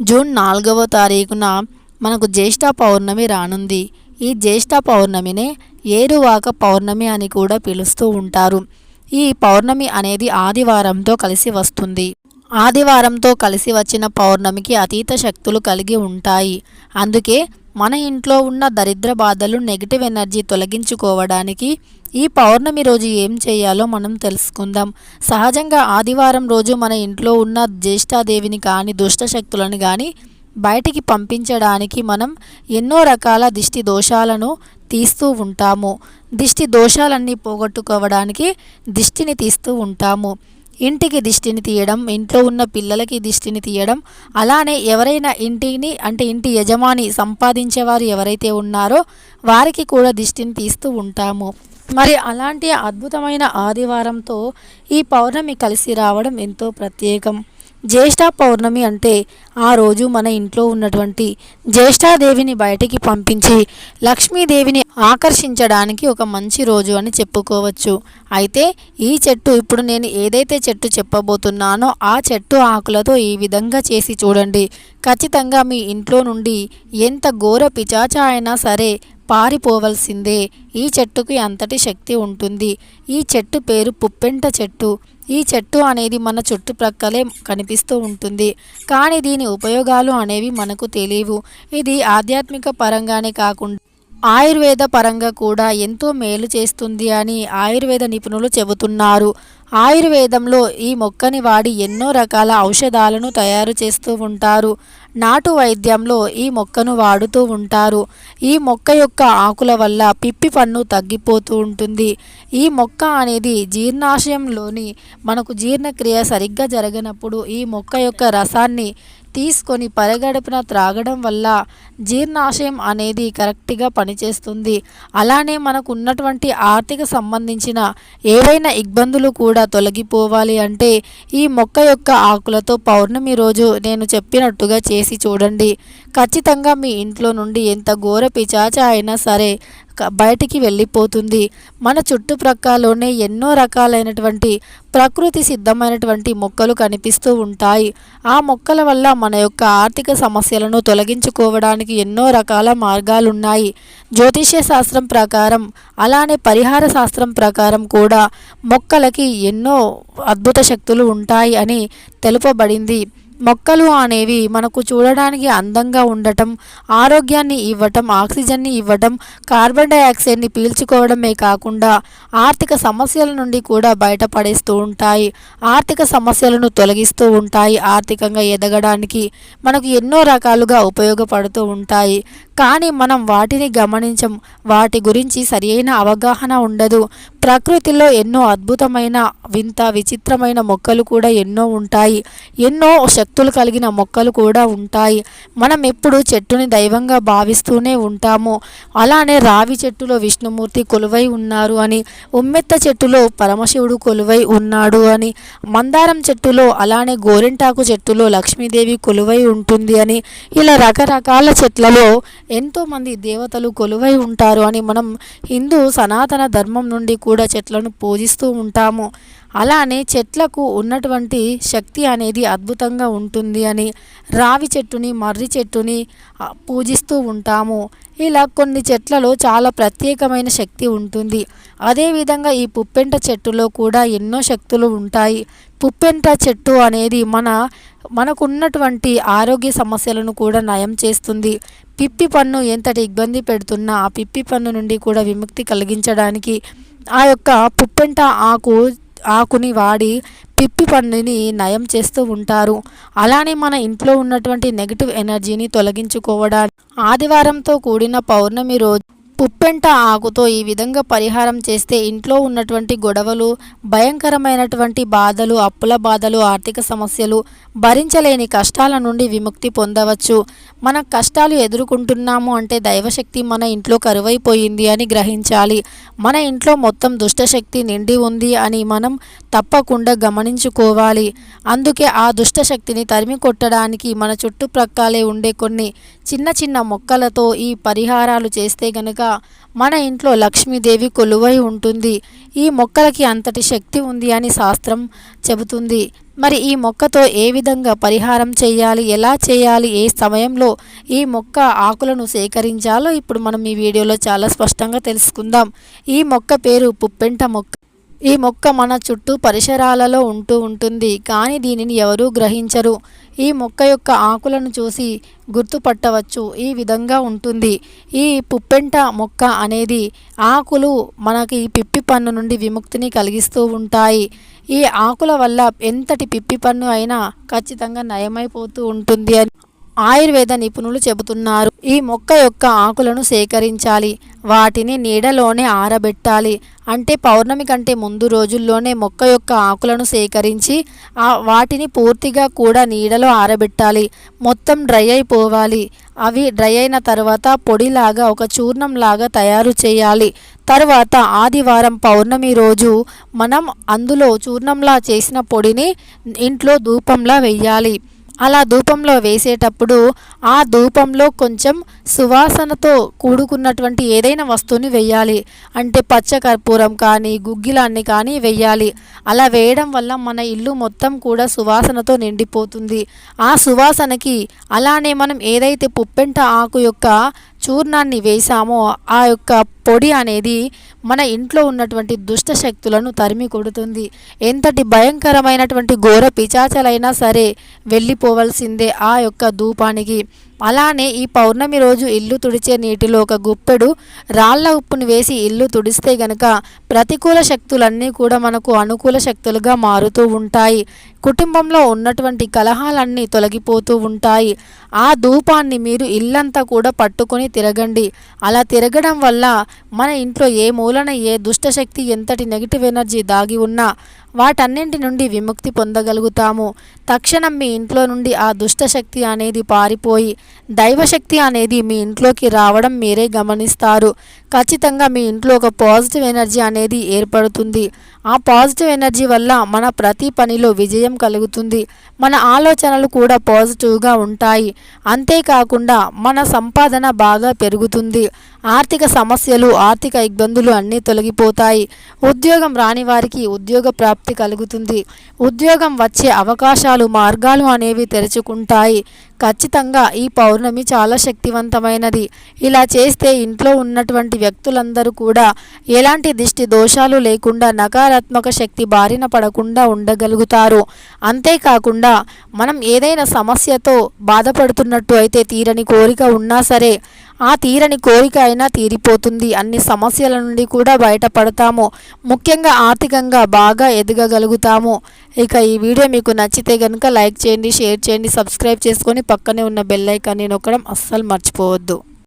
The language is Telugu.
జూన్ నాలుగవ తారీఖున మనకు జ్యేష్ఠ పౌర్ణమి రానుంది. ఈ జ్యేష్ఠ పౌర్ణమినే ఏరువాక పౌర్ణమి అని కూడా పిలుస్తూ ఉంటారు. ఈ పౌర్ణమి అనేది ఆదివారంతో కలిసి వస్తుంది. ఆదివారంతో కలిసి వచ్చిన పౌర్ణమికి అతీత శక్తులు కలిగి ఉంటాయి. అందుకే మన ఇంట్లో ఉన్న దరిద్ర బాధలు నెగిటివ్ ఎనర్జీ తొలగించుకోవడానికి ఈ పౌర్ణమి రోజు ఏం చేయాలో మనం తెలుసుకుందాం. సహజంగా ఆదివారం రోజు మన ఇంట్లో ఉన్న జ్యేష్ఠాదేవిని కానీ దుష్ట శక్తులను కానీ బయటికి పంపించడానికి మనం ఎన్నో రకాల దిష్టి దోషాలను తీస్తూ ఉంటాము. దిష్టి దోషాలన్నీ పోగొట్టుకోవడానికి దిష్టిని తీస్తూ ఉంటాము. ఇంటికి దిష్టిని తీయడం ఇంట్లో ఉన్న పిల్లలకి దిష్టిని తీయడం అలానే ఎవరైనా ఇంటిని అంటే ఇంటి యజమాని సంపాదించేవారు ఎవరైతే ఉన్నారో వారికి కూడా దిష్టిని తీస్తూ ఉంటాము. మరి అలాంటి అద్భుతమైన ఆదివారంతో ఈ పౌర్ణమి కలిసి రావడం ఎంతో ప్రత్యేకం. జ్యేష్ఠ పౌర్ణమి అంటే ఆ రోజు మన ఇంట్లో ఉన్నటువంటి జ్యేష్ఠాదేవిని బయటికి పంపించి లక్ష్మీదేవిని ఆకర్షించడానికి ఒక మంచి రోజు అని చెప్పుకోవచ్చు. అయితే ఈ చెట్టు ఇప్పుడు నేను ఏదైతే చెట్టు చెప్పబోతున్నానో ఆ చెట్టు ఆకులతో ఈ విధంగా చేసి చూడండి. ఖచ్చితంగా మీ ఇంట్లో నుండి ఎంత ఘోర పిచాచ అయినా సరే పారిపోవలసిందే. ఈ చెట్టుకి అంతటి శక్తి ఉంటుంది? ఈ చెట్టు పేరు పుప్పెంట చెట్టు. ఈ చెట్టు అనేది మన చుట్టుప్రక్కలే కనిపిస్తూ ఉంటుంది. కానీ దీని ఉపయోగాలు అనేవి మనకు తెలియవు. ఇది ఆధ్యాత్మిక పరంగానే కాకుండా ఆయుర్వేద పరంగా కూడా ఎంతో మేలు చేస్తుంది అని ఆయుర్వేద నిపుణులు చెబుతున్నారు. ఆయుర్వేదంలో ఈ మొక్కని వాడి ఎన్నో రకాల ఔషధాలను తయారు చేస్తూ ఉంటారు. నాటు వైద్యంలో ఈ మొక్కను వాడుతూ ఉంటారు. ఈ మొక్క యొక్క ఆకుల వల్ల పిప్పి పన్ను తగ్గిపోతూ ఉంటుంది. ఈ మొక్క అనేది జీర్ణాశయంలోని మనకు జీర్ణక్రియ సరిగ్గా జరగనప్పుడు ఈ మొక్క యొక్క రసాన్ని తీసుకొని పరగడుపున త్రాగడం వల్ల జీర్ణాశయం అనేది కరెక్ట్గా పనిచేస్తుంది. అలానే మనకు ఉన్నటువంటి ఆర్థిక సంబంధించిన ఏవైనా ఇబ్బందులు కూడా తొలగిపోవాలి అంటే ఈ మొక్క యొక్క ఆకులతో పౌర్ణమి రోజు నేను చెప్పినట్టుగా చేసి చూడండి. ఖచ్చితంగా మీ ఇంట్లో నుండి ఎంత ఘోర పిచాచ అయినా సరే బయటికి వెళ్ళిపోతుంది. మన చుట్టుప్రక్కలోనే ఎన్నో రకాలైనటువంటి ప్రకృతి సిద్ధమైనటువంటి మొక్కలు కనిపిస్తూ ఉంటాయి. ఆ మొక్కల వల్ల మన యొక్క ఆర్థిక సమస్యలను తొలగించుకోవడానికి ఎన్నో రకాల మార్గాలు ఉన్నాయి జ్యోతిష్య శాస్త్రం ప్రకారం అలానే పరిహార శాస్త్రం ప్రకారం కూడా మొక్కలకి ఎన్నో అద్భుత శక్తులు ఉంటాయి అని తెలుపబడింది. మొక్కలు అనేవి మనకు చూడడానికి అందంగా ఉండటం ఆరోగ్యాన్ని ఇవ్వటం ఆక్సిజన్ని ఇవ్వటం కార్బన్ డైఆక్సైడ్ని పీల్చుకోవడమే కాకుండా ఆర్థిక సమస్యల నుండి కూడా బయటపడేస్తూ ఉంటాయి. ఆర్థిక సమస్యలను తొలగిస్తూ ఉంటాయి. ఆర్థికంగా ఎదగడానికి మనకు ఎన్నో రకాలుగా ఉపయోగపడుతూ ఉంటాయి. కానీ మనం వాటిని గమనించం. వాటి గురించి సరియైన అవగాహన ఉండదు. ప్రకృతిలో ఎన్నో అద్భుతమైన వింత విచిత్రమైన మొక్కలు కూడా ఎన్నో ఉంటాయి. ఎన్నో శక్తులు కలిగిన మొక్కలు కూడా ఉంటాయి. మనం ఎప్పుడు చెట్టుని దైవంగా భావిస్తూనే ఉంటాము. అలానే రావి చెట్టులో విష్ణుమూర్తి కొలువై ఉన్నారు అని ఉమ్మెత్త చెట్టులో పరమశివుడు కొలువై ఉన్నాడు అని మందారం చెట్టులో అలానే గోరింటాకు చెట్టులో లక్ష్మీదేవి కొలువై ఉంటుంది అని ఇలా రకరకాల చెట్లలో ఎంతోమంది దేవతలు కొలువై ఉంటారు అని మనం హిందూ సనాతన ధర్మం నుండి కూడా చెట్లను పూజిస్తూ ఉంటాము. అలానే చెట్లకు ఉన్నటువంటి శక్తి అనేది అద్భుతంగా ఉంటుంది అని రావి చెట్టుని మర్రి చెట్టుని పూజిస్తూ ఉంటాము. ఇలా కొన్ని చెట్లలో చాలా ప్రత్యేకమైన శక్తి ఉంటుంది. అదేవిధంగా ఈ పుప్పెంట చెట్టులో కూడా ఎన్నో శక్తులు ఉంటాయి. పుప్పెంట చెట్టు అనేది మన మనకున్నటువంటి ఆరోగ్య సమస్యలను కూడా నయం చేస్తుంది. పిప్పి పన్ను ఎంతటి ఇబ్బంది పెడుతున్నా ఆ పిప్పి పన్ను నుండి కూడా విముక్తి కలిగించడానికి ఆ యొక్క పుప్పెంట ఆకు ఆకుని వాడి పిప్పి పండుని నయం చేస్తూ ఉంటారు. అలానే మన ఇంట్లో ఉన్నటువంటి నెగిటివ్ ఎనర్జీని తొలగించుకోవడానికి ఆదివారంతో కూడిన పౌర్ణమి రోజు పుప్పెంట ఆకుతో ఈ విధంగా పరిహారం చేస్తే ఇంట్లో ఉన్నటువంటి గొడవలు భయంకరమైనటువంటి బాధలు అప్పుల బాధలు ఆర్థిక సమస్యలు భరించలేని కష్టాల నుండి విముక్తి పొందవచ్చు. మన కష్టాలు ఎదుర్కొంటున్నాము అంటే దైవశక్తి మన ఇంట్లో కరువైపోయింది అని గ్రహించాలి. మన ఇంట్లో మొత్తం దుష్టశక్తి నిండి ఉంది అని మనం తప్పకుండా గమనించుకోవాలి. అందుకే ఆ దుష్టశక్తిని తరిమి కొట్టడానికి మన చుట్టుప్రక్కలే ఉండే కొన్ని చిన్న చిన్న మొక్కలతో ఈ పరిహారాలు చేస్తే గనుక మన ఇంట్లో లక్ష్మీదేవి కొలువై ఉంటుంది. ఈ మొక్కలకి అంతటి శక్తి ఉంది అని శాస్త్రం చెబుతుంది. మరి ఈ మొక్కతో ఏ విధంగా పరిహారం చేయాలి? ఎలా చేయాలి? ఏ సమయంలో ఈ మొక్క ఆకులను సేకరించాలో ఇప్పుడు మనం ఈ వీడియోలో చాలా స్పష్టంగా తెలుసుకుందాం. ఈ మొక్క పేరు పుప్పెంట మొక్క. ఈ మొక్క మన చుట్టూ పరిసరాలలో ఉంటూ ఉంటుంది కానీ దీనిని ఎవరూ గ్రహించరు. ఈ మొక్క యొక్క ఆకులను చూసి గుర్తుపట్టవచ్చు. ఈ విధంగా ఉంటుంది. ఈ పుప్పెంట మొక్క అనేది ఆకులు మనకి పిప్పి పన్ను నుండి విముక్తిని కలిగిస్తూ ఉంటాయి. ఈ ఆకుల వల్ల ఎంతటి పిప్పి పన్ను అయినా ఖచ్చితంగా నయమైపోతూ ఉంటుంది అని ఆయుర్వేద నిపుణులు చెబుతున్నారు. ఈ మొక్క యొక్క ఆకులను సేకరించాలి. వాటిని నీడలోనే ఆరబెట్టాలి. అంటే పౌర్ణమి కంటే ముందు రోజుల్లోనే మొక్క యొక్క ఆకులను సేకరించి ఆ వాటిని పూర్తిగా కూడా నీడలో ఆరబెట్టాలి. మొత్తం డ్రై అయిపోవాలి. అవి డ్రై అయిన తర్వాత పొడిలాగా ఒక చూర్ణంలాగా తయారు చేయాలి. తర్వాత ఆదివారం పౌర్ణమి రోజు మనం అందులో చూర్ణంలా చేసిన పొడిని ఇంట్లో ధూపంలా వెయ్యాలి. అలా ధూపంలో వేసేటప్పుడు ఆ ధూపంలో కొంచెం సువాసనతో కూడుకున్నటువంటి ఏదైనా వస్తువుని వెయ్యాలి. అంటే పచ్చ కర్పూరం కానీ గుగ్గిలాన్ని కానీ వెయ్యాలి. అలా వేయడం వల్ల మన ఇల్లు మొత్తం కూడా సువాసనతో నిండిపోతుంది. ఆ సువాసనకి అలానే మనం ఏదైతే పుప్పెంట ఆకు యొక్క చూర్ణాన్ని వేసామో ఆ యొక్క పొడి అనేది మన ఇంట్లో ఉన్నటువంటి దుష్ట శక్తులను తరిమి కొడుతుంది. ఎంతటి భయంకరమైనటువంటి ఘోర పిచాచలైనా సరే వెళ్ళిపోవలసిందే ఆ యొక్క ధూపానికి. అలానే ఈ పౌర్ణమి రోజు ఇల్లు తుడిచే నీటిలో ఒక గుప్పెడు రాళ్ళ ఉప్పును వేసి ఇల్లు తుడిస్తే గనక ప్రతికూల శక్తులన్నీ కూడా మనకు అనుకూల శక్తులుగా మారుతూ ఉంటాయి. కుటుంబంలో ఉన్నటువంటి కలహాలన్నీ తొలగిపోతూ ఉంటాయి. ఆ ధూపాన్ని మీరు ఇల్లంతా కూడా పట్టుకొని తిరగండి. అలా తిరగడం వల్ల మన ఇంట్లో ఏ మూలన ఏ దుష్టశక్తి ఎంతటి నెగిటివ్ ఎనర్జీ దాగి ఉన్నా వాటన్నింటి నుండి విముక్తి పొందగలుగుతాము. తక్షణం మీ ఇంట్లో నుండి ఆ దుష్టశక్తి అనేది పారిపోయి దైవశక్తి అనేది మీ ఇంట్లోకి రావడం మీరే గమనిస్తారు. ఖచ్చితంగా మీ ఇంట్లో ఒక పాజిటివ్ ఎనర్జీ అనేది ఏర్పడుతుంది. ఆ పాజిటివ్ ఎనర్జీ వల్ల మన ప్రతి పనిలో విజయం కలుగుతుంది. మన ఆలోచనలు కూడా పాజిటివ్గా ఉంటాయి. అంతేకాకుండా మన సంపాదన బాగా పెరుగుతుంది. ఆర్థిక సమస్యలు ఆర్థిక ఇబ్బందులు అన్నీ తొలగిపోతాయి. ఉద్యోగం రాని వారికి ఉద్యోగ ప్రాప్తి కలుగుతుంది. ఉద్యోగం వచ్చే అవకాశాలు మార్గాలు అనేవి తెరుచుకుంటాయి. ఖచ్చితంగా ఈ పౌర్ణమి చాలా శక్తివంతమైనది. ఇలా చేస్తే ఇంట్లో ఉన్నటువంటి వ్యక్తులందరూ కూడా ఎలాంటి దిష్టి దోషాలు లేకుండా నకారాత్మక శక్తి బారిన పడకుండా ఉండగలుగుతారు. అంతేకాకుండా మనం ఏదైనా సమస్యతో బాధపడుతున్నట్టు అయితే తీరని కోరిక ఉన్నా సరే ఆ తీరని కోరిక అయినా తీరిపోతుంది. అన్ని సమస్యల నుండి కూడా బయటపడతాము. ముఖ్యంగా ఆర్థికంగా బాగా ఎదగగలుగుతాము. ఇక ఈ వీడియో మీకు నచ్చితే కనుక లైక్ చేయండి షేర్ చేయండి సబ్స్క్రైబ్ చేసుకొని పక్కనే ఉన్న బెల్ ఐకాన్ని నొక్కడం అస్సలు మర్చిపోవద్దు.